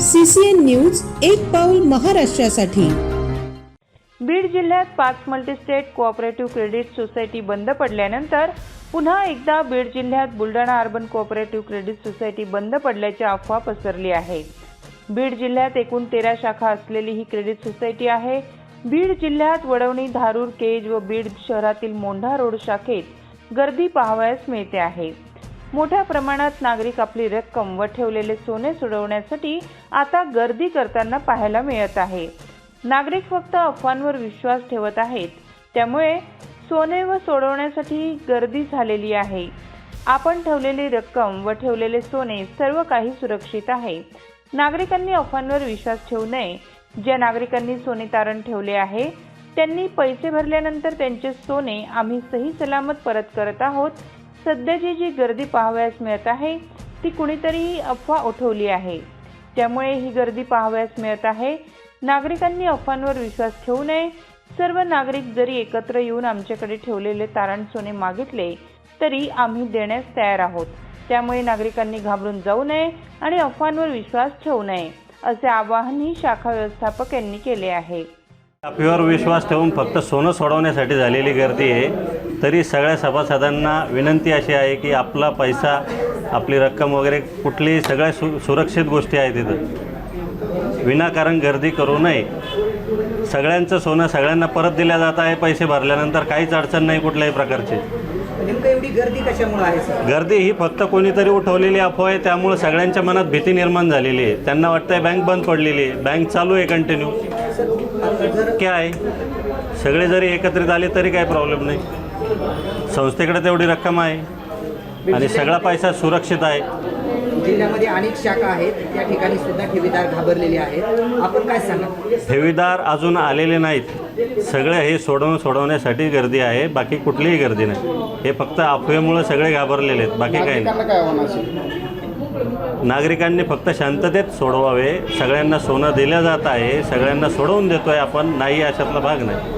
CCN news एक पाऊल महाराष्ट्रासाठी. बीड जिल्ह्यात पाच मल्टीस्टेट कोऑपरेटिव्ह क्रेडिट सोसायटी बंद पडल्यानंतर पुन्हा एकदा बीड जिल्ह्यात Buldhana urban cooperative credit society बंद पडल्याची अफवा पसरली आहे. बीड जिल्ह्यात एकूण तेरा शाखा असलेली ही क्रेडिट सोसायटी आहे. बीड जिल्ह्यात वडवणी धारूर केज व बीड शहरातील मोंढा रोड शाखेत गर्दी पाहावयास मिळते आहे. मोठ्या प्रमाणात नागरिक आपली रक्कम व ठेवलेले सोने सोडवण्यासाठी आता गर्दी करताना पाहायला मिळत आहे. नागरिक फक्त अफवांवर विश्वास ठेवत आहेत. त्यामुळे सोने व सोडवण्यासाठी गर्दी झालेली आहे. आपण ठेवलेली रक्कम व ठेवलेले सोने सर्व काही सुरक्षित आहे. नागरिकांनी अफवांवर विश्वास ठेवू नये. ज्या नागरिकांनी सोने तारण ठेवले आहे त्यांनी पैसे भरल्यानंतर त्यांचे सोने आम्ही सही सलामत परत करत आहोत सध्याची जी गर्दी पाहावयास मिळत आहे ती कुणीतरीही अफवा उठवली आहे. त्यामुळे ही गर्दी पाहावयास मिळत आहे. नागरिकांनी अफवांवर विश्वास ठेवू नये. सर्व नागरिक जरी एकत्र येऊन आमच्याकडे ठेवलेले तारण सोने मागितले तरी आम्ही देण्यास तयार आहोत. त्यामुळे नागरिकांनी घाबरून जाऊ नये आणि अफवांवर विश्वास ठेवू नये असे आवाहनही शाखा व्यवस्थापक यांनी केले आहे. अफवेवर विश्वास ठेवून फक्त सोनं सोडवण्यासाठी झालेली गर्दी आहे. तरी सगळ्या सभासदांना विनंती अशी आहे की आपला पैसा आपली रक्कम वगैरे कुठलीही सगळ्या सु सुरक्षित गोष्टी आहेत तिथं विनाकारण गर्दी करू नये. सगळ्यांचं सोनं सगळ्यांना परत दिल्या जात आहे पैसे भरल्यानंतर काहीच अडचण नाही कुठल्याही प्रकारची. एवढी गर्दी कशामुळे आहे गर्दी ही फक्त कोणीतरी उठवलेली अफवा आहे त्यामुळे सगळ्यांच्या मनात भीती निर्माण झालेली आहे. त्यांना वाटतंय बँक बंद पडलेली आहे. बँक चालू आहे कंटिन्यू. काय? सगळे जरी एकत्रित आले तरी काही प्रॉब्लेम नाही. संस्थेकडे तेवढी रक्कम आहे. आणि सगळा पैसा सुरक्षित आहे. जिल्ह्यामध्ये अनेक शाखा आहेत. त्या ठिकाणी सुद्धा ठेवीदार घाबरलेले आहेत. आपण काय सांगा ठेवीदार अजून आलेले नाहीत. सगळे हे सोडवून सोडवण्यासाठी गर्दी आहे. बाकी कुठलीही गर्दी नाही. हे फक्त अफवेमुळे सगळे घाबरलेले आहेत. बाकी काही नाही. नागरिकांनी फक्त शांततेत सोडवावे. सगळ्यांना सोनं दिलं जात आहे. सगळ्यांना सोडवून देतोय आपण. नाही अशातला भाग नाही.